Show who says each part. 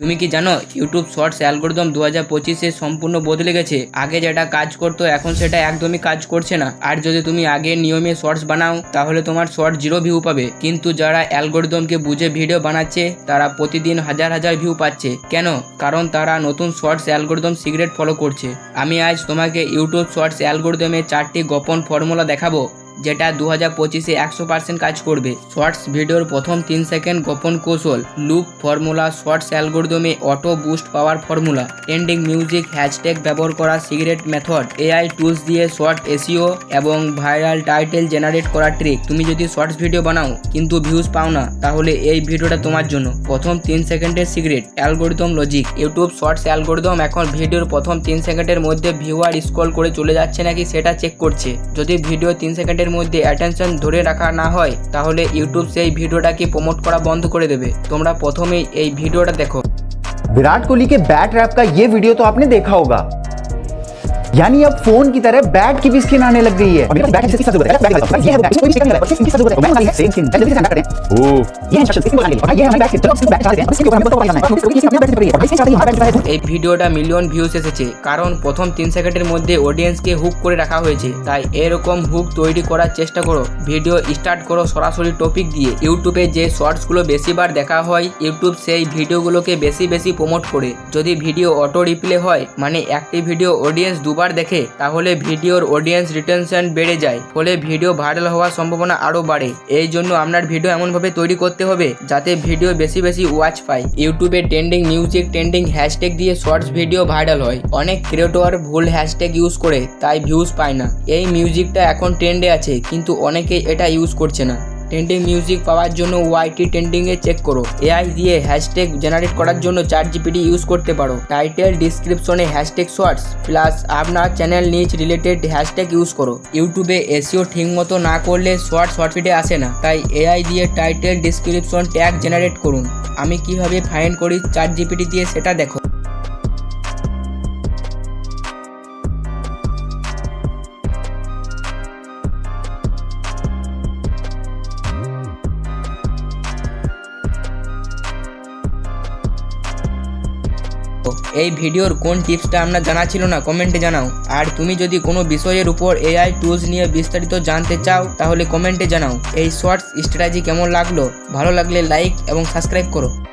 Speaker 1: তুমি কি জানো ইউটিউব শর্টস অ্যালগোরিদম দু হাজার পঁচিশে সম্পূর্ণ বদলে গেছে? আগে যেটা কাজ করতো, এখন সেটা একদমই কাজ করছে না। আর যদি তুমি আগে নিয়মে শর্টস বানাও, তাহলে তোমার শর্ট জিরো ভিউ পাবে। কিন্তু যারা অ্যালগোরিদমকে বুঝে ভিডিও বানাচ্ছে, তারা প্রতিদিন হাজার হাজার ভিউ পাচ্ছে। কেন? কারণ তারা নতুন শর্টস অ্যালগোরিদম সিগারেট ফলো করছে। আমি আজ তোমাকে ইউটিউব শর্টস অ্যালগোরিদমে চারটি গোপন ফর্মুলা দেখাবো। যেটা দু হাজার পঁচিশে একশো পার্সেন্ট কাজ করবে। শর্টস ভিডিওর প্রথম তিন সেকেন্ড গোপন কৌশল, loop formula, shorts অ্যালগোরিদমে auto boost power formula trending music, hashtag ব্যবহার করা, সিগারেট মেথড, এআই টুলস দিয়ে শর্ট এসিও এবং ভাইরাল টাইটেল জেনারেট করা ট্রিক। তুমি যদি শর্টস ভিডিও বানাও, কিন্তু ভিউজ পাও না, তাহলে এই ভিডিওটা তোমার জন্য। প্রথম তিন সেকেন্ডের secret, algorithm logic. YouTube shorts algorithm এখন ভিডিওর প্রথম তিন সেকেন্ডের মধ্যে ভিউয়ার স্ক্রল করে চলে যাচ্ছে নাকি সেটা চেক করছে। যদি ভিডিও তিন সেকেন্ডের মধ্যে অ্যাটেনশন ধরে রাখা না হয় তাহলে ইউটিউব সেই ভিডিওটাকে প্রমোট করা বন্ধ করে দেবে তোমরা প্রথমেই এই ভিডিওটা দেখো
Speaker 2: विराट कोहली के बैट रैप का ये वीडियो तो आपने देखा होगा यानी अब फोन की तरह बैट की भी स्किन आने लग गई है और मेरे पास बैट की इसकी जरूरत है बैट वाला ये है बैट कोई भी स्किन नहीं है इनकी जरूरत है मैं मंगा सेम स्किन जल्दी से करते हैं ओ ये है इंस्ट्रक्शन इसको लगाने के लिए और ये है हमारी बैट चलो इसको बैट चला देते हैं इसके ऊपर हमें तो पता करना है इसको ये अपने बैट से पड़ी है भाई इसके साथ ही हमारा बैट है
Speaker 1: এই ভিডিওটা মিলিয়ন ভিউজ এসেছে কারণ প্রথম তিন সেকেন্ডের মধ্যে অডিয়েন্সকে হুক করে রাখা হয়েছে তাই এরকম হুক তৈরি করার চেষ্টা করো ভিডিও স্টার্ট করো সরাসরি টপিক দিয়ে ইউটিউবে যে শর্টসগুলো বেশিবার দেখা হয় ইউটিউব সেই ভিডিওগুলোকে বেশি বেশি প্রমোট করে যদি ভিডিও অটো রিপ্লে হয় মানে একটি ভিডিও অডিয়েন্স দুবার দেখে, তাহলে ভিডিওর অডিয়েন্স রিটেনশন বেড়ে যায়, ফলে ভিডিও ভাইরাল হওয়ার সম্ভাবনা আরও বাড়ে। এই জন্য আপনার ভিডিও এমনভাবে তৈরি করতে হবে, যাতে ভিডিও বেশি বেশি ওয়াচ পায়। ইউটিউবে ট্রেন্ডিং মিউজিক ট্রেন্ডিং হ্যাশট্যাগ দিয়ে শর্টস ভিডিও ভাইরাল হয়। অনেক ক্রিয়েটর ভুল হ্যাশট্যাগ ইউজ করে, তাই ভিউজ পায় না। এই মিউজিকটা এখন ট্রেন্ডে আছে, কিন্তু অনেকেই এটা ইউজ করছে না। ট্রেন্ডিং মিউজিক পাওয়ার জন্য ওয়াইটি ট্রেন্ডিংয়ে চেক করো। এআই দিয়ে হ্যাশট্যাগ জেনারেট করার জন্য চার জিপিটি ইউজ করতে পারো। টাইটেল ডিসক্রিপশনে হ্যাশট্যাগ শর্টস প্লাস আপনার চ্যানেল নিচ রিলেটেড হ্যাশট্যাগ ইউজ করো। ইউটিউবে এসিও ঠিক মতো না করলে শর্ট শর্ট ফিডে আসে না। তাই এআই দিয়ে টাইটেল ডিসক্রিপশন ট্যাগ জেনারেট করুন। আমি কীভাবে ফাইন্ড করি? চার জিপিটি দিয়ে সেটা দেখো। এই ভিডিওর কোন টিপসটা আপনার জানা ছিল না, কমেন্টে জানাও। আর তুমি যদি কোনো বিষয়ের উপর এআই টুলস নিয়ে বিস্তারিত জানতে চাও, তাহলে কমেন্টে জানাও। এই শর্টস স্ট্র্যাটেজি কেমন লাগল? ভালো লাগলে লাইক এবং সাবস্ক্রাইব করো।